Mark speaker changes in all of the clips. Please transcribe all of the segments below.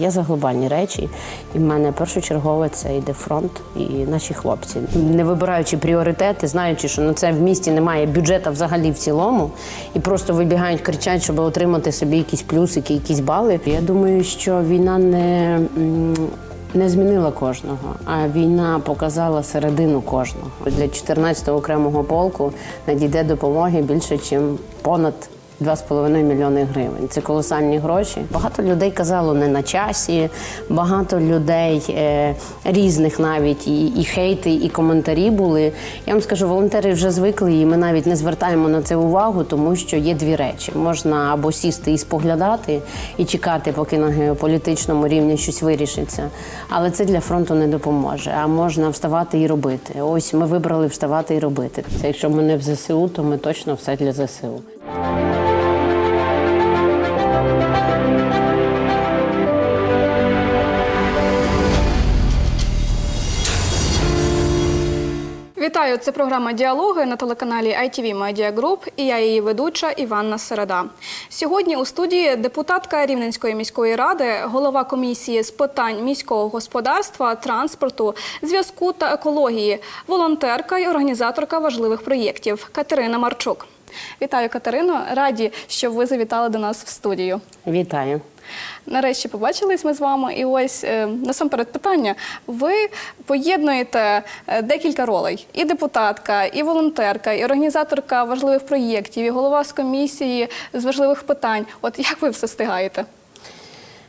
Speaker 1: Я за глобальні речі, і в мене першочергове це йде фронт і наші хлопці. Не вибираючи пріоритети, знаючи, що на це в місті немає бюджету взагалі в цілому, і просто вибігають, кричать, щоб отримати собі якісь плюсики, якісь бали. Я думаю, що війна не. не змінила кожного, а війна показала середину кожного. Для 14-го окремого полку надійде допомоги більше, ніж понад 2,5 мільйони гривень. Це колосальні гроші. Багато людей казало не на часі. Багато людей е, різних навіть і, і хейти, і коментарі були. Я вам скажу, волонтери вже звикли, і ми навіть не звертаємо на це увагу, тому що є дві речі: можна або сісти і споглядати і чекати, поки на геополітичному рівні щось вирішиться. Але це для фронту не допоможе. А можна вставати і робити. Ось ми вибрали вставати і робити. Це якщо ми не в ЗСУ, то ми точно все для ЗСУ.
Speaker 2: Вітаю! Це програма Діалоги на телеканалі ITV Media Group і я її ведуча Іванна Середа. Сьогодні у студії депутатка Рівненської міської ради, голова комісії з питань міського господарства, транспорту, зв'язку та екології, волонтерка і організаторка важливих проєктів Катерина Марчук. Вітаю, Катерино! Раді, що ви завітали до нас в студію.
Speaker 1: Вітаю.
Speaker 2: Нарешті побачились ми з вами. І ось е, насамперед питання. Ви поєднуєте е, декілька ролей: і депутатка, і волонтерка, і організаторка важливих проєктів, і голова з комісії з важливих питань. От як ви все встигаєте?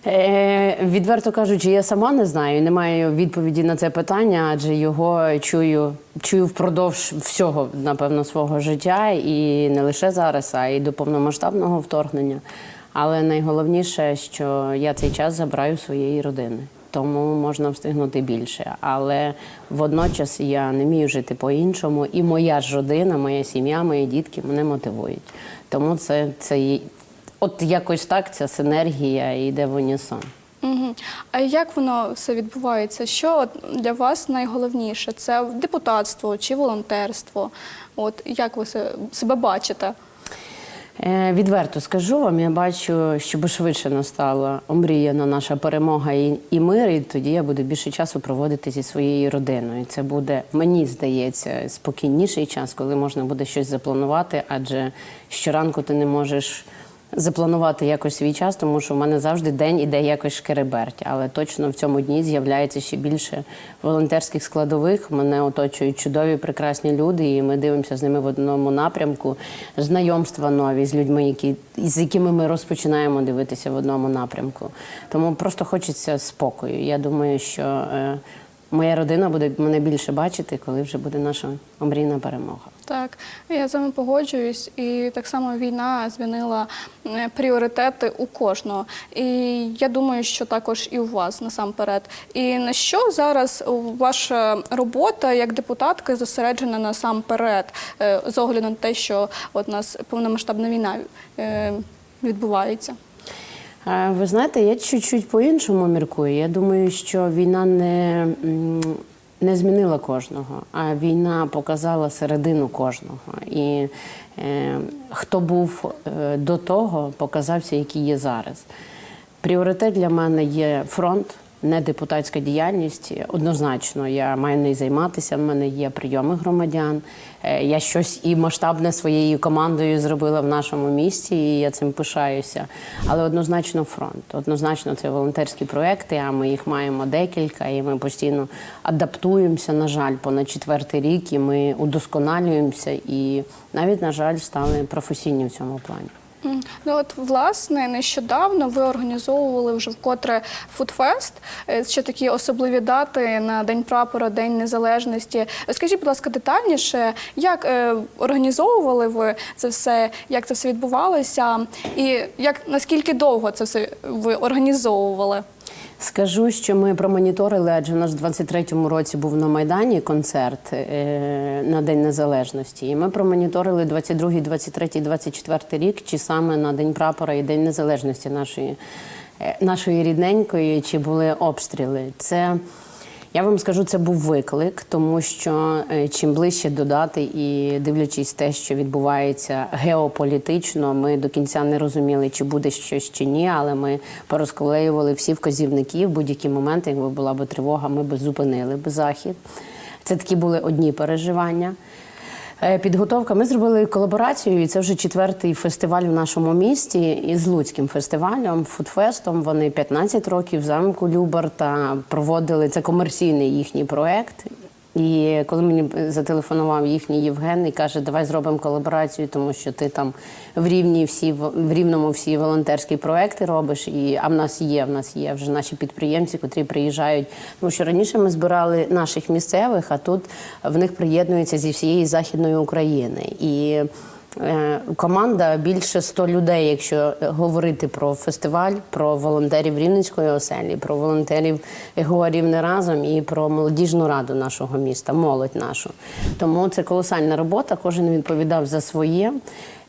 Speaker 1: Е, відверто кажучи, я сама не знаю, не маю відповіді на це питання, адже його чую, чую впродовж всього, напевно, свого життя, і не лише зараз, а й до повномасштабного вторгнення. Але найголовніше, що я цей час забираю своєї родини. Тому можна встигнути більше. Але водночас я не вмію жити по-іншому. І моя ж родина, моя сім'я, мої дітки мене мотивують. Тому це, це от якось так ця синергія йде в унісон.
Speaker 2: Угу. А як воно все відбувається? Що для вас найголовніше? Це депутатство чи волонтерство? От як ви себе бачите?
Speaker 1: Е, Відверто скажу вам, я бачу, щоб швидше настала омріяна наша перемога і, і мир, і тоді я буду більше часу проводити зі своєю родиною. Це буде, мені здається, спокійніший час, коли можна буде щось запланувати, адже щоранку ти не можеш запланувати якось свій час, тому що в мене завжди день іде якось шкереберть. Але точно в цьому дні з'являється ще більше волонтерських складових. Мене оточують чудові, прекрасні люди, і ми дивимося з ними в одному напрямку. Знайомства нові з людьми, які з якими ми розпочинаємо дивитися в одному напрямку. Тому просто хочеться спокою. Я думаю, що е, моя родина буде мене більше бачити, коли вже буде наша омрійна перемога.
Speaker 2: Так, я з вами погоджуюсь, і так само війна змінила пріоритети у кожного. І я думаю, що також і у вас насамперед. І на що зараз ваша робота як депутатки зосереджена насамперед, е, з огляду на те, що от нас повномасштабна війна е, відбувається?
Speaker 1: Ви знаєте, я чуть-чуть по-іншому міркую. Я думаю, що війна не, не змінила кожного, а війна показала середину кожного. І е, хто був е, до того, показався, який є зараз. Пріоритет для мене є фронт. Не депутатська діяльність однозначно. Я маю нею займатися. В мене є прийоми громадян. Е, Я щось і масштабне своєю командою зробила в нашому місті, і я цим пишаюся. Але однозначно фронт. Однозначно, це волонтерські проекти. А ми їх маємо декілька, і ми постійно адаптуємося. На жаль, понад четвертий рік, і ми удосконалюємося, і навіть на жаль стали професійні в цьому плані.
Speaker 2: Ну от власне нещодавно ви організовували вже вкотре фудфест. Е, Ще такі особливі дати на День прапора, День Незалежності. Скажіть, будь ласка, детальніше, як е, організовували ви це все, як це все відбувалося, і як наскільки довго це все ви організовували?
Speaker 1: Скажу, що ми промоніторили, адже у нас в 23-му році був на Майдані концерт е, на День Незалежності. І ми промоніторили 22-й, 23-й, 24-й рік, чи саме на День прапора і День Незалежності нашої, е, нашої рідненької, чи були обстріли. Це Я вам скажу, це був виклик, тому що е, чим ближче додати і дивлячись те, що відбувається геополітично, ми до кінця не розуміли, чи буде щось чи ні, але ми порозклеювали всі вказівники. В будь-які моменти, якби була б тривога, ми б зупинили б захід. Це такі були одні переживання. Е, Підготовка. Ми зробили колаборацію, і це вже четвертий фестиваль в нашому місті із Луцьким фестивалем, фудфестом. Вони 15 років в замку Любарта проводили це комерційний їхній проект. І коли мені зателефонував їхній Євген і каже, давай зробимо колаборацію, тому що ти там в рівні всі в рівному всі волонтерські проекти робиш. І а в нас є, в нас є вже наші підприємці, котрі приїжджають. Тому що раніше ми збирали наших місцевих, а тут в них приєднуються зі всієї західної України. І Команда більше 100 людей, якщо говорити про фестиваль, про волонтерів Рівненської оселі, про волонтерів ГО «Рівне разом і про молодіжну раду нашого міста, молодь нашу. Тому це колосальна робота. Кожен відповідав за своє.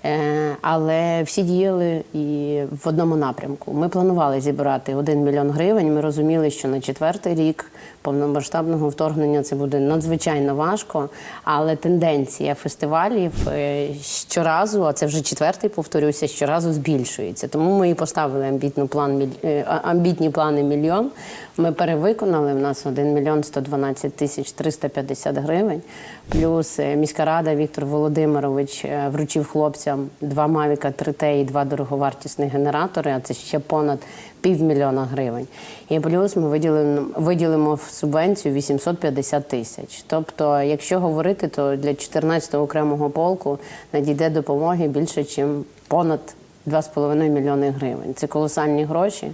Speaker 1: Е, Але всі діяли і в одному напрямку. Ми планували зібрати 1 мільйон гривень. Ми розуміли, що на четвертий рік повномасштабного вторгнення це буде надзвичайно важко. Але тенденція фестивалів е, щоразу, а це вже четвертий, повторюся, щоразу збільшується. Тому ми і поставили амбітну план е, амбітні плани мільйон. Ми перевиконали. В нас 1 мільйон 112 тисяч 350 гривень. Плюс міська рада Віктор Володимирович вручив хлопцям два Мавіка 3Т і два дороговартісні генератори, а це ще понад півмільйона гривень. І плюс ми виділимо, виділимо в субвенцію 850 тисяч. Тобто, якщо говорити, то для 14-го окремого полку надійде допомоги більше, ніж понад 2,5 мільйони гривень. Це колосальні гроші.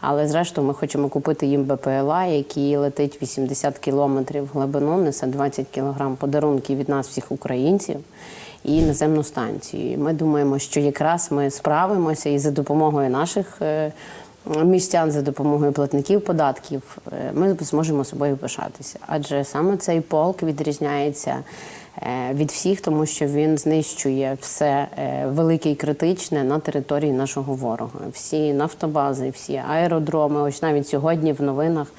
Speaker 1: Але зрештою ми хочемо купити їм БПЛА, який летить 80 кілометрів глибину, несе 20 кілограм подарунків від нас, всіх українців, і наземну станцію. Ми думаємо, що якраз ми справимося і за допомогою наших е, містян, за допомогою платників податків, е, ми зможемо собою пишатися. Адже саме цей полк відрізняється від всіх, тому що він знищує все е, велике і критичне на території нашого ворога. Всі нафтобази, всі аеродроми. Ось навіть сьогодні в новинах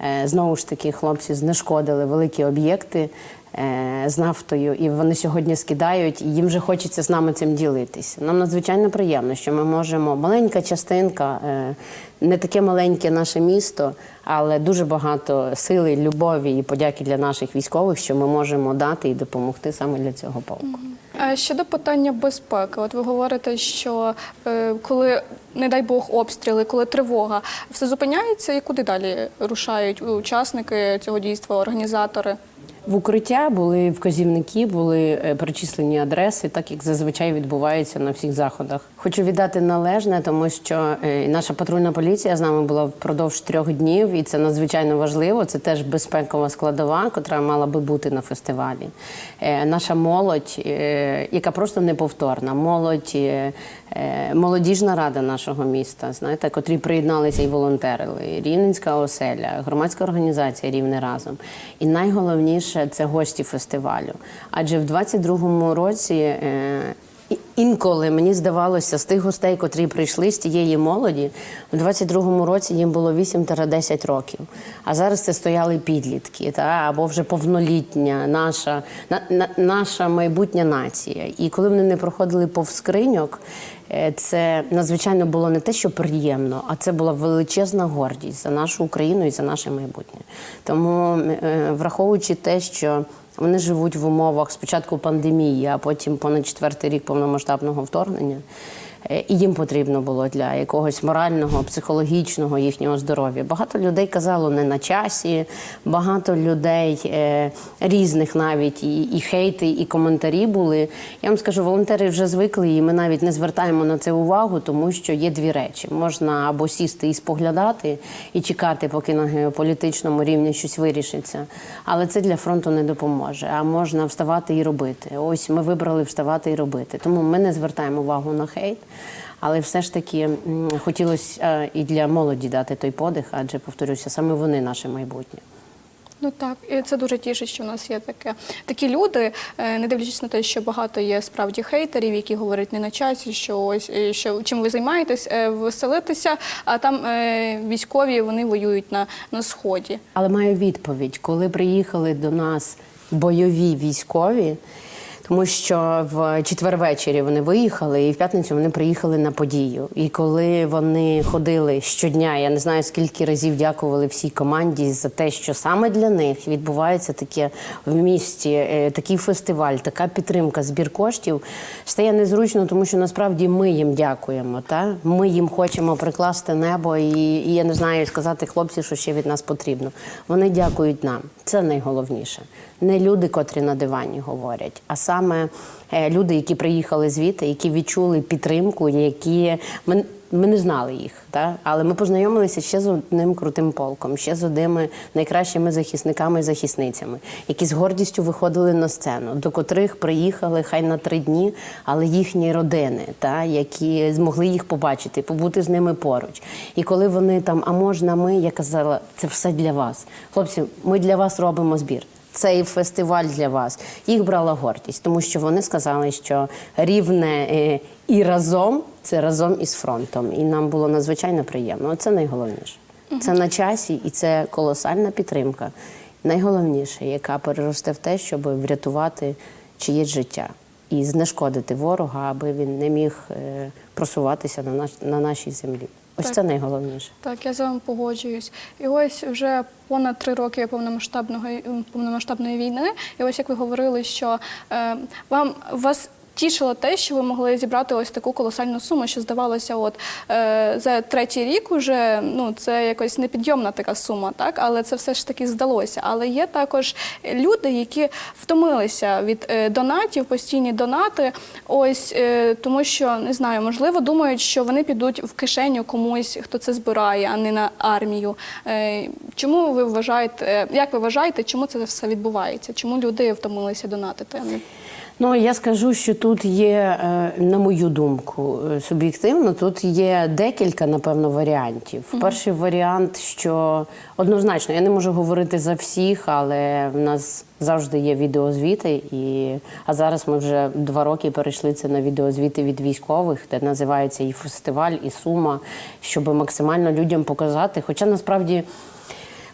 Speaker 1: е, знову ж таки хлопці знешкодили великі об'єкти. Е, З нафтою, і вони сьогодні скидають, і їм вже хочеться з нами цим ділитися. Нам надзвичайно приємно, що ми можемо маленька частинка, е, не таке маленьке наше місто, але дуже багато сили, любові і подяки для наших військових, що ми можемо дати і допомогти саме для цього полку.
Speaker 2: Щодо питання безпеки, от ви говорите, що е, коли, не дай Бог, обстріли, коли тривога, все зупиняється і куди далі рушають учасники цього дійства, організатори?
Speaker 1: В укриття були вказівники, були е, перечислені адреси, так як зазвичай відбувається на всіх заходах. Хочу віддати належне, тому що е, наша патрульна поліція з нами була впродовж трьох днів, і це надзвичайно важливо. Це теж безпекова складова, яка мала би бути на фестивалі. Е, Наша молодь, яка просто неповторна, молодь, молодіжна рада нашого міста, знаєте, котрі приєдналися і волонтерили. Рівненська оселя, громадська організація Рівне разом. І найголовніше це гості фестивалю. Адже в 22-му році. Інколи мені здавалося, з тих гостей, котрі прийшли з тієї молоді, у 22-му році їм було 8-10 років. А зараз це стояли підлітки, та або вже повнолітня наша, на, на- наша майбутня нація. І коли вони не проходили повз скриньок, е, це надзвичайно було не те, що приємно, а це була величезна гордість за нашу Україну і за наше майбутнє. Тому, е, враховуючи те, що вони живуть в умовах спочатку пандемії, а потім понад четвертий рік повномасштабного вторгнення. Е, І їм потрібно було для якогось морального, психологічного їхнього здоров'я. Багато людей казало не на часі, багато людей е, різних навіть і, і хейти, і коментарі були. Я вам скажу, волонтери вже звикли, і ми навіть не звертаємо на це увагу, тому що є дві речі: можна або сісти і споглядати, і чекати, поки на геополітичному рівні щось вирішиться. Але це для фронту не допоможе. А можна вставати і робити. Ось ми вибрали вставати і робити. Тому ми не звертаємо увагу на хейт. Але все ж таки хотілося е, і для молоді дати той подих, адже повторюся, саме вони наше майбутнє.
Speaker 2: Ну так, і це дуже тішить, що у нас є таке такі люди, е, не дивлячись на те, що багато є справді хейтерів, які говорять не на часі, що ось е, що чим ви займаєтесь, веселитися, а там військові вони воюють на, на сході.
Speaker 1: Але маю відповідь, коли приїхали до нас бойові військові, тому що в четвер ввечері вони виїхали, і в п'ятницю вони приїхали на подію. І коли вони ходили щодня, я не знаю скільки разів дякували всій команді за те, що саме для них відбувається таке в місті, е, такий фестиваль, така підтримка, збір коштів, стає незручно, тому що насправді ми їм дякуємо. Та? Ми їм хочемо прикласти небо і, і я не знаю сказати хлопці, що ще від нас потрібно. Вони дякують нам. Це найголовніше. Не люди, котрі на дивані говорять, а саме е, люди, які приїхали звідти, які відчули підтримку, які ми, не знали їх, та? але ми познайомилися ще з одним крутим полком, ще з одними найкращими захисниками і захисницями, які з гордістю виходили на сцену, до котрих приїхали хай на три дні, але їхні родини, та? які змогли їх побачити, побути з ними поруч. І коли вони там, а можна ми, я казала, це все для вас. Хлопці, ми для вас робимо збір. Цей фестиваль для вас. Їх брала гордість, тому що вони сказали, що рівне е, і разом це разом із фронтом. І нам було надзвичайно приємно. Це найголовніше. Це на часі і це колосальна підтримка. Найголовніше, яка переросте в те, щоб врятувати чиєсь життя і знешкодити ворога, аби він не міг е, просуватися на, наш, на нашій землі. Ось
Speaker 2: Так.
Speaker 1: це найголовніше.
Speaker 2: Так, я з вами погоджуюсь. І ось вже понад три роки повномасштабного повномасштабної війни. І ось як ви говорили, що е, вам вас. Тішило те, що ви могли зібрати ось таку колосальну суму, що здавалося, от е, за третій рік уже ну це якось непідйомна така сума, так але це все ж таки здалося. Але є також люди, які втомилися від е, донатів, постійні донати. Ось е, тому, що не знаю, можливо, думають, що вони підуть в кишеню комусь, хто це збирає, а не на армію. Е, чому ви вважаєте, як ви вважаєте, чому це все відбувається? Чому люди втомилися донатити?
Speaker 1: Ну я скажу, що тут є, е, на мою думку, е, суб'єктивно, тут є декілька, напевно, варіантів. Перший варіант, що однозначно, я не можу говорити за всіх, але в нас завжди є відеозвіти, і а зараз ми вже два роки перейшли це на відеозвіти від військових, де називається і фестиваль, і сума, щоб максимально людям показати. Хоча насправді.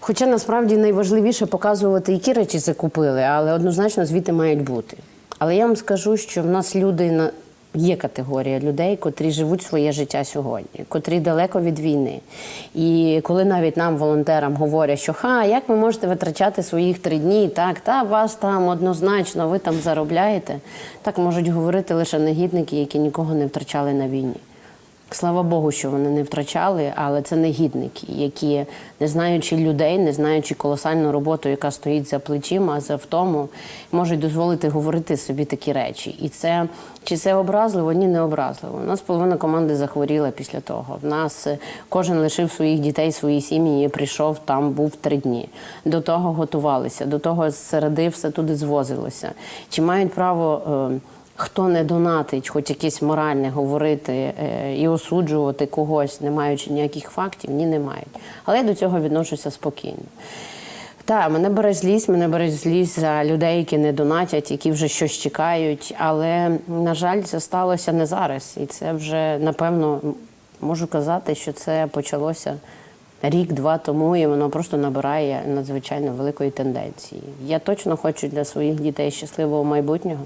Speaker 1: Хоча насправді найважливіше показувати, які речі закупили, але однозначно звіти мають бути. Але я вам скажу, що в нас люди на є категорія людей, котрі живуть своє життя сьогодні, котрі далеко від війни. І коли навіть нам, волонтерам, говорять, що ха, як ви можете витрачати своїх три дні, так, та вас там однозначно, ви там заробляєте, так можуть говорити лише негідники, які нікого не втрачали на війні. Слава Богу, що вони не втрачали, але це негідники, які, не знаючи людей, не знаючи колосальну роботу, яка стоїть за плечима, за втому, можуть дозволити говорити собі такі речі. І це чи це образливо? Ні, не образливо. У нас половина команди захворіла після того. В нас е, кожен лишив своїх дітей, свої сім'ї прийшов там, був три дні. До того готувалися, до того з середи все туди звозилося. Чи мають право? Хто не донатить, хоч якесь моральне говорити е, і осуджувати когось, не маючи ніяких фактів, ні, не мають. Але я до цього відношуся спокійно. Так, мене бере злість, мене бере злість за людей, які не донатять, які вже щось чекають. Але, на жаль, це сталося не зараз. І це вже, напевно, можу казати, що це почалося рік-два тому, і воно просто набирає надзвичайно великої тенденції. Я точно хочу для своїх дітей щасливого майбутнього.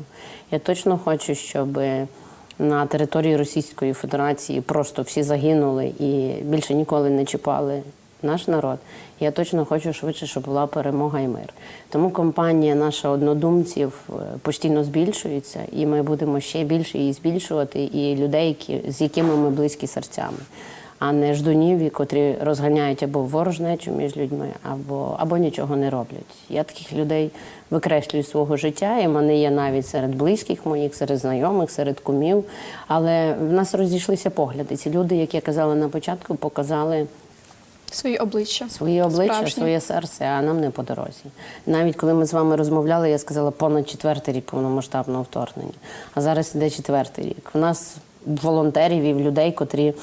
Speaker 1: Я точно хочу, щоб на території Російської Федерації просто всі загинули і більше ніколи не чіпали наш народ. Я точно хочу швидше, щоб була перемога і мир. Тому компанія наша однодумців е, постійно збільшується, і ми будемо ще більше її збільшувати, і людей, з якими ми близькі серцями, а не ждунів, котрі розганяють або ворожнечу між людьми, або, або нічого не роблять. Я таких людей викреслюю з свого життя, і вони є навіть серед близьких моїх, серед знайомих, серед кумів. Але в нас розійшлися погляди. Ці люди, як я казала на початку, показали
Speaker 2: свої обличчя.
Speaker 1: свої обличчя,
Speaker 2: Справжні.
Speaker 1: своє серце, а нам не по дорозі. Навіть коли ми з вами розмовляли, я сказала понад четвертий рік повномасштабного вторгнення. А зараз іде четвертий рік. В нас волонтерів і в людей, котрі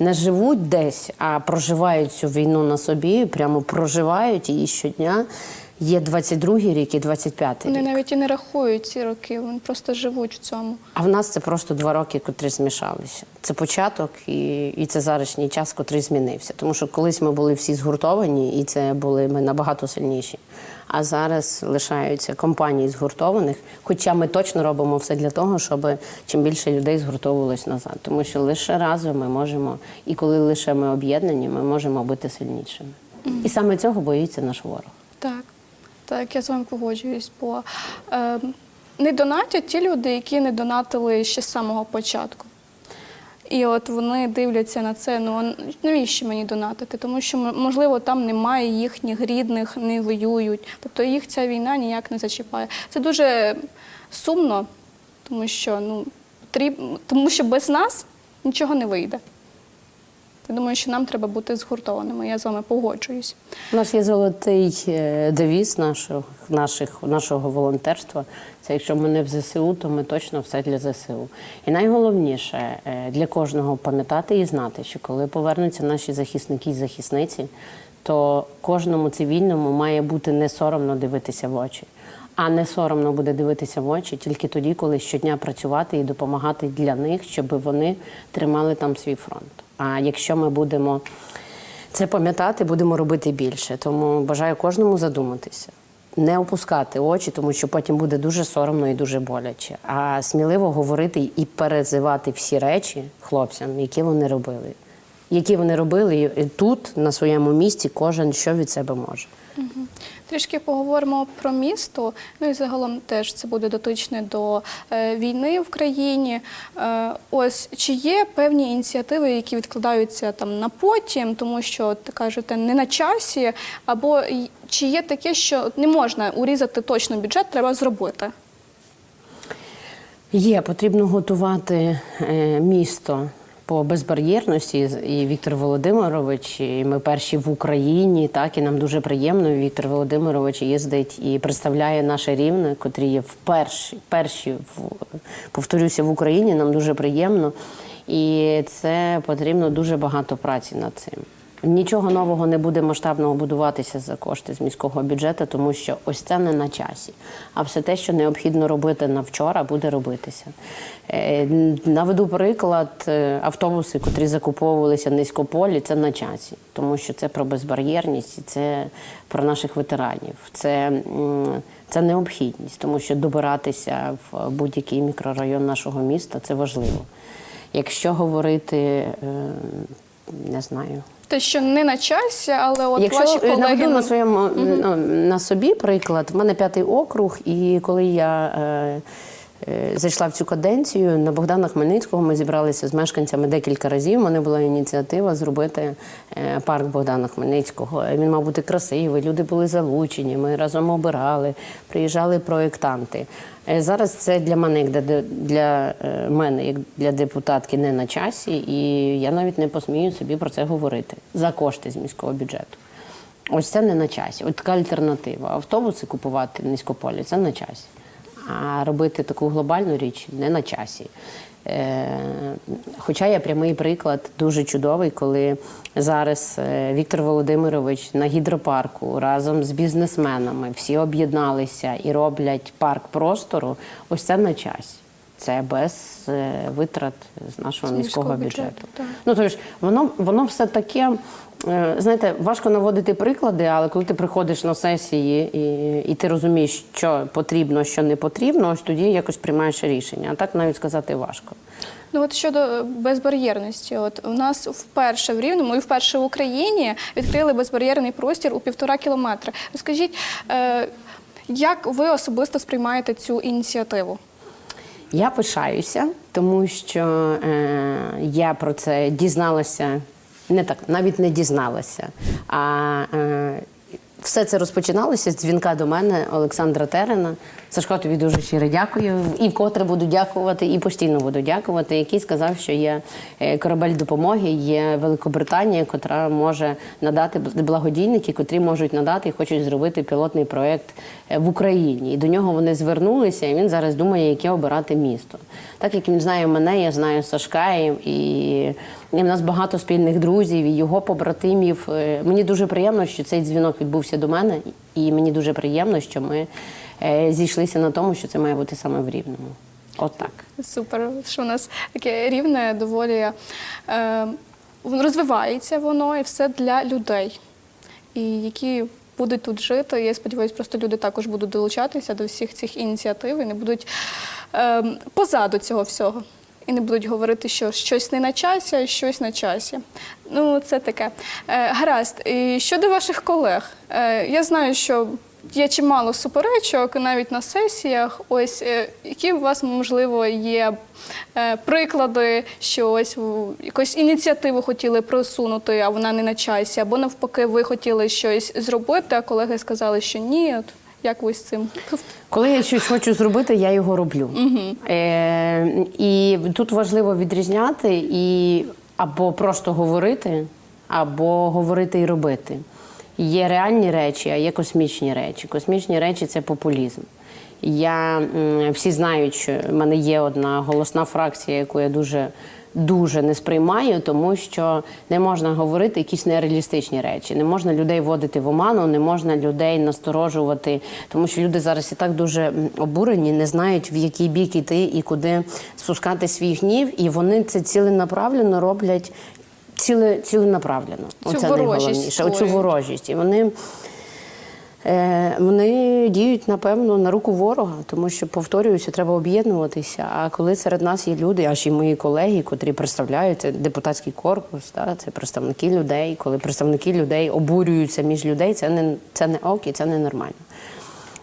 Speaker 1: не живуть десь, а проживають цю війну на собі, прямо проживають її щодня. Є 22-й рік і 25-й
Speaker 2: Вони
Speaker 1: рік.
Speaker 2: навіть і не рахують ці роки, вони просто живуть в цьому.
Speaker 1: А в нас це просто два роки, котрі змішалися. Це початок і, і це зарашній час, котрий змінився. Тому що колись ми були всі згуртовані, і це були ми набагато сильніші. А зараз лишаються компанії згуртованих. Хоча ми точно робимо все для того, щоб чим більше людей згуртовувалось назад. Тому що лише разом ми можемо, і коли лише ми об'єднані, ми можемо бути сильнішими. І саме цього боїться наш ворог.
Speaker 2: Так, так, я з вами погоджуюсь, бо е, не донатять ті люди, які не донатили ще з самого початку. І от вони дивляться на це, ну навіщо мені донатити? Тому що можливо там немає їхніх рідних, не воюють. Тобто їх ця війна ніяк не зачіпає. Це дуже сумно, тому що ну потріб- тому що без нас нічого не вийде. Я думаю, що нам треба бути згуртованими. Я з вами погоджуюсь.
Speaker 1: У нас є золотий е, девіз нашого, наших, нашого волонтерства. Це якщо ми не в ЗСУ, то ми точно все для ЗСУ. І найголовніше е, для кожного пам'ятати і знати, що коли повернуться наші захисники і захисниці, то кожному цивільному має бути не соромно дивитися в очі. А не соромно буде дивитися в очі тільки тоді, коли щодня працювати і допомагати для них, щоб вони тримали там свій фронт. А якщо ми будемо це пам'ятати, будемо робити більше. Тому бажаю кожному задуматися, не опускати очі, тому що потім буде дуже соромно і дуже боляче. А сміливо говорити і перезивати всі речі хлопцям, які вони робили. Які вони робили тут, на своєму місці, кожен що від себе може.
Speaker 2: Трішки поговоримо про місто. Ну і загалом теж це буде дотичне до е, війни в країні. Е, ось чи є певні ініціативи, які відкладаються там на потім, тому що от, кажете не на часі, або чи є таке, що не можна урізати точно бюджет, треба зробити.
Speaker 1: Є, потрібно готувати е, місто по безбар'єрності. І Віктор Володимирович, і ми перші в Україні, так і нам дуже приємно. Віктор Володимирович їздить і представляє наше рівне, котрі є вперше, перші в повторюся в Україні. Нам дуже приємно, і це потрібно дуже багато праці над цим. Нічого нового не буде масштабного будуватися за кошти з міського бюджету, тому що ось це не на часі. А все те, що необхідно робити на вчора, буде робитися. Е, Наведу приклад е, автобуси, котрі закуповувалися низькополі, це на часі, тому що це про безбар'єрність, і це про наших ветеранів. Це, це необхідність, тому що добиратися в будь-який мікрорайон нашого міста це важливо. Якщо говорити, е, не знаю.
Speaker 2: Те, що не на часі, але от
Speaker 1: Якщо
Speaker 2: ваші колеги
Speaker 1: наведу на своєму ну, на собі приклад, в мене п'ятий округ, і коли я е, е, зайшла в цю каденцію на Богдана Хмельницького, ми зібралися з мешканцями декілька разів. У мене була ініціатива зробити е, парк Богдана Хмельницького. Він мав бути красивий, люди були залучені. Ми разом обирали, приїжджали проєктанти. Е, Зараз це для мене, як для, для е, мене, як для депутатки, не на часі, і я навіть не посмію собі про це говорити за кошти з міського бюджету. Ось це не на часі. От така альтернатива. Автобуси купувати в низькополі це на часі. А робити таку глобальну річ не на часі. Е, хоча є прямий приклад дуже чудовий, коли зараз е, Віктор Володимирович на гідропарку разом з бізнесменами всі об'єдналися і роблять парк простору. Ось це на часі. Це без е, витрат з нашого
Speaker 2: З
Speaker 1: міського, бюджету.
Speaker 2: бюджету.
Speaker 1: Ну тож воно воно все таке. Е, Знаєте, важко наводити приклади, але коли ти приходиш на сесії і, і ти розумієш, що потрібно, що не потрібно, ось тоді якось приймаєш рішення. А так навіть сказати важко.
Speaker 2: Ну от щодо безбар'єрності, от у нас вперше в Рівному і вперше в Україні відкрили безбар'єрний простір у півтора кілометри. Розкажіть, е, як ви особисто сприймаєте цю ініціативу?
Speaker 1: Я пишаюся, тому що е, я про це дізналася не так, навіть не дізналася. А е, все це розпочиналося з дзвінка до мене Олександра Терена. Сашко, тобі дуже щиро дякую. І вкотре буду дякувати, і постійно буду дякувати, який сказав, що є е, корабель допомоги, є Великобританія, котра може надати благодійники, котрі можуть надати і хочуть зробити пілотний проєкт е, в Україні. І до нього вони звернулися, і він зараз думає, яке обирати місто. Так як він знає мене, я знаю Сашка, і, і в нас багато спільних друзів і його побратимів. Е, Мені дуже приємно, що цей дзвінок відбувся до мене, і мені дуже приємно, що ми е, зійшлися на тому, що це має бути саме в рівному. От так.
Speaker 2: Супер, що у нас таке рівне, доволі е, розвивається воно і все для людей, і які будуть тут жити. Я сподіваюся, просто люди також будуть долучатися до всіх цих ініціатив і не будуть е, позаду цього всього. І не будуть говорити, що щось не на часі, а щось на часі. Ну, це таке. Е, гаразд. І щодо ваших колег, е, я знаю, що є чимало суперечок навіть на сесіях. Ось е, які у вас можливо є приклади, що ось якусь ініціативу хотіли просунути, а вона не на часі, або навпаки, ви хотіли щось зробити, а колеги сказали, що ні. От як ви з цим?
Speaker 1: Коли я щось хочу зробити, я його роблю. Е, і тут важливо відрізняти і або просто говорити, або говорити і робити. Є реальні речі, а є космічні речі. Космічні речі це популізм. Я всі знають, що в мене є одна голосна фракція, яку я дуже дуже не сприймаю, тому що не можна говорити якісь нереалістичні речі. Не можна людей вводити в оману, не можна людей насторожувати, тому що люди зараз і так дуже обурені, не знають в який бік іти і куди спускати свій гнів, і вони це ціленаправленно роблять. Ціле, ціленаправленно. Оце найголовніше. Оцю ворожість. І вони Вони діють, напевно, на руку ворога, тому що, повторююся, треба об'єднуватися. А коли серед нас є люди, аж і мої колеги, котрі представляють це депутатський корпус, та, це представники людей, коли представники людей обурюються між людей, це не, це не ок це не нормально.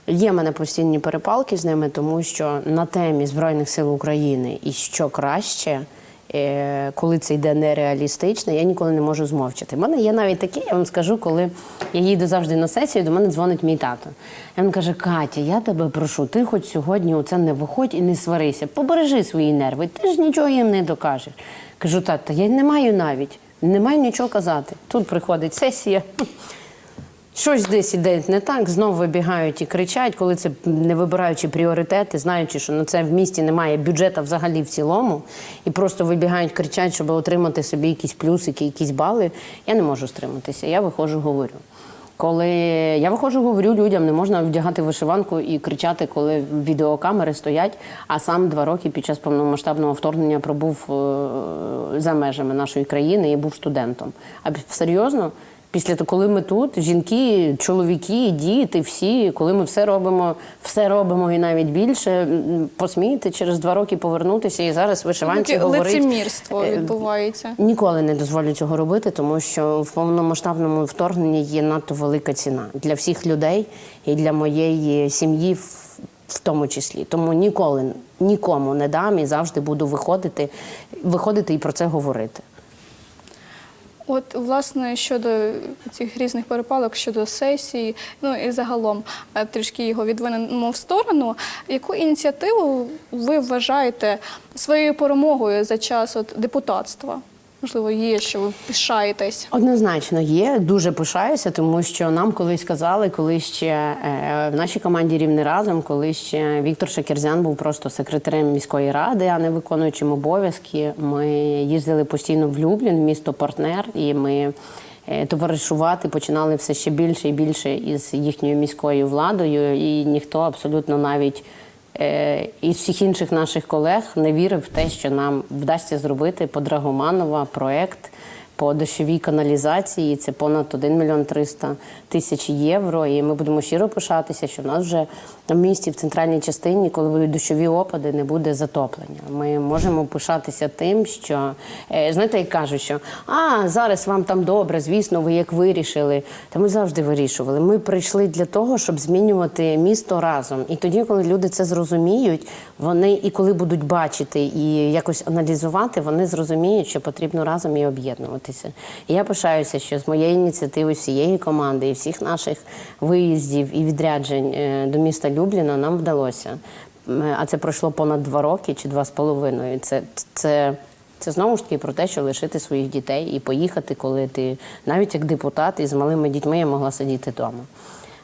Speaker 1: Є в мене постійні перепалки з ними, тому що на темі Збройних сил України і що краще, е, коли це йде нереалістично, я ніколи не можу змовчати. У мене є навіть такі, я вам скажу, коли я їду завжди на сесію, до мене дзвонить мій тато. Він каже: Катя, я тебе прошу, ти хоч сьогодні оце не виходь і не сварися, побережи свої нерви, ти ж нічого їм не докажеш. Кажу, тато, я не маю навіть, не маю нічого казати. Тут приходить сесія. Щось десь іде не так, знову вибігають і кричать, коли це не вибираючи пріоритети, знаючи, що на це в місті немає бюджету взагалі в цілому, і просто вибігають, кричать, щоб отримати собі якісь плюсики, якісь бали. Я не можу стриматися. Я виходжу, говорю. Коли я виходжу, говорю людям, не можна вдягати вишиванку і кричати, коли відеокамери стоять. А сам два роки під час повномасштабного вторгнення пробув е, за межами нашої країни і був студентом. А серйозно, Після того, коли ми тут, жінки, чоловіки, діти, всі, коли ми все робимо, все робимо і навіть більше, посмієте через два роки повернутися і зараз вишиванці говорить.
Speaker 2: лицемірство
Speaker 1: Е,
Speaker 2: відбувається.
Speaker 1: Ніколи не дозволю цього робити, тому що в повномасштабному вторгненні є надто велика ціна для всіх людей і для моєї сім'ї, в, в тому числі. Тому ніколи нікому не дам і завжди буду виходити, виходити і про це говорити.
Speaker 2: От, власне, щодо цих різних перепалок, щодо сесії, ну і загалом е, трішки його відвинемо в сторону. Яку ініціативу ви вважаєте своєю перемогою за час от, депутатства? Можливо, є, що ви пишаєтесь.
Speaker 1: Однозначно є. Дуже пишаюся, тому що нам колись казали, коли ще е, в нашій команді рівне разом, коли ще Віктор Шакерзян був просто секретарем міської ради, а не виконуючим обов'язки. Ми їздили постійно в Люблін, місто партнер, і ми. е, Товаришувати починали все ще більше і більше із їхньою міською владою, і ніхто абсолютно навіть е, із всіх інших наших колег не вірив в те, що нам вдасться зробити по Драгоманова проект по дощовій каналізації. Це понад 1 мільйон 300 тисяч євро. І ми будемо щиро пишатися, що в нас вже в місті, в центральній частині, коли будуть дощові опади, не буде затоплення. Ми можемо пишатися тим, що е, знаєте, як кажуть, що а зараз вам там добре, звісно, ви як вирішили. Та ми завжди вирішували. Ми прийшли для того, щоб змінювати місто разом. І тоді, коли люди це зрозуміють, вони і коли будуть бачити і якось аналізувати, вони зрозуміють, що потрібно разом і об'єднуватися. І я пишаюся, що з моєї ініціативи, всієї команди і всіх наших виїздів і відряджень е, до міста Любліна нам вдалося. А це пройшло понад два роки чи два з половиною. Це, це, це знову ж таки про те, що лишити своїх дітей і поїхати, коли ти навіть як депутат із малими дітьми я могла сидіти вдома.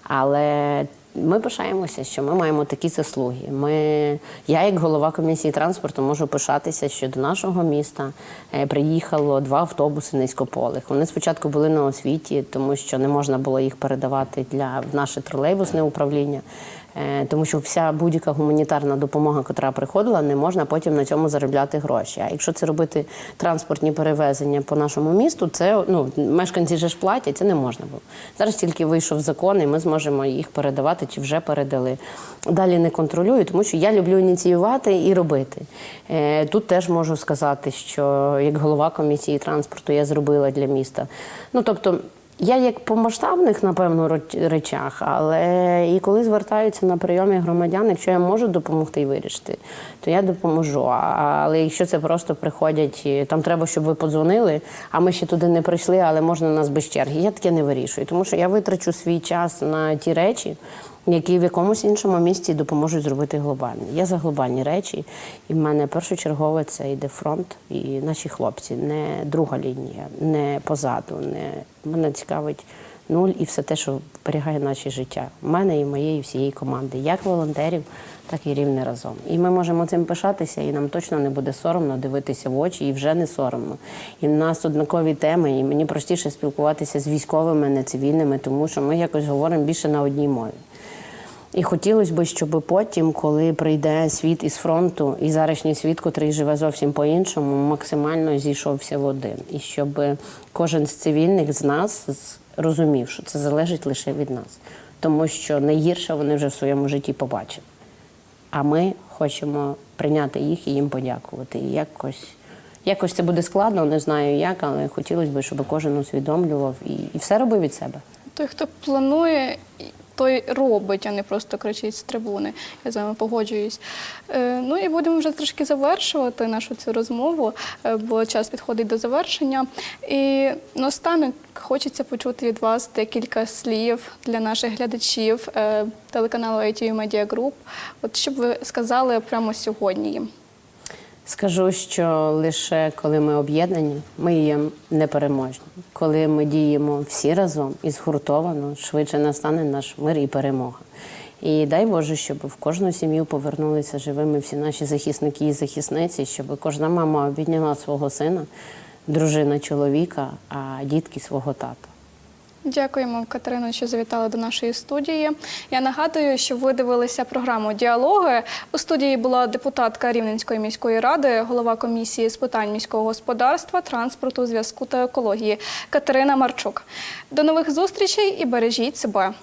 Speaker 1: Але Ми пишаємося, що ми маємо такі заслуги. Ми, я, як голова комісії транспорту, можу пишатися, що до нашого міста е, приїхало два автобуси низькополих. Вони спочатку були на освіті, тому що не можна було їх передавати для в наше тролейбусне управління. Е, Тому що вся будь-яка гуманітарна допомога, яка приходила, не можна потім на цьому заробляти гроші. А якщо це робити транспортні перевезення по нашому місту, це ну мешканці ж платять, це не можна було. Зараз тільки вийшов закон, і ми зможемо їх передавати чи вже передали. Далі не контролюю, тому що я люблю ініціювати і робити. Е, Тут теж можу сказати, що як голова комісії транспорту я зробила для міста. Ну тобто. Я як по масштабних, напевно, речах, але і коли звертаються на прийомі громадян, якщо я можу допомогти і вирішити, то я допоможу. Але якщо це просто приходять, там треба, щоб ви подзвонили, а ми ще туди не прийшли, але можна нас без черги. Я таке не вирішую, тому що я витрачу свій час на ті речі, які в якомусь іншому місці допоможуть зробити глобальні. Я за глобальні речі, і в мене першочергове це йде фронт і наші хлопці, не друга лінія, не позаду. Не мене цікавить нуль і все те, що зберігає наше життя. Мене і моєї всієї команди, як волонтерів, так і рівне разом. І ми можемо цим пишатися, і нам точно не буде соромно дивитися в очі, і вже не соромно. І в нас однакові теми, і мені простіше спілкуватися з військовими, не цивільними, тому що ми якось говоримо більше на одній мові. І хотілося б, щоб потім, коли прийде світ із фронту, і зарашній світ, котрий живе зовсім по-іншому, максимально зійшовся в один. І щоб кожен з цивільних з нас розумів, що це залежить лише від нас. Тому що найгірше вони вже в своєму житті побачили. А ми хочемо прийняти їх і їм подякувати. І якось, якось це буде складно, не знаю як, але хотілося б, щоб кожен усвідомлював і, і все робив від себе.
Speaker 2: Той, хто планує, той робить, а не просто кричить з трибуни. Я з вами погоджуюсь. Е, ну і будемо вже трошки завершувати нашу цю розмову, е, бо час підходить до завершення. І наостанок хочеться почути від вас декілька слів для наших глядачів е, телеканалу ITV Media Group. От що б ви сказали прямо сьогодні їм?
Speaker 1: Скажу, що лише коли ми об'єднані, ми є непереможні. Коли ми діємо всі разом і згуртовано, швидше настане наш мир і перемога. І дай Боже, щоб в кожну сім'ю повернулися живими всі наші захисники і захисниці, щоб кожна мама обідняла свого сина, дружина чоловіка, а дітки свого тата.
Speaker 2: Дякуємо, Катерино, що завітали до нашої студії. Я нагадую, що ви дивилися програму Діалоги. У студії була депутатка Рівненської міської ради, голова комісії з питань міського господарства, транспорту, зв'язку та екології Катерина Марчук. До нових зустрічей і бережіть себе.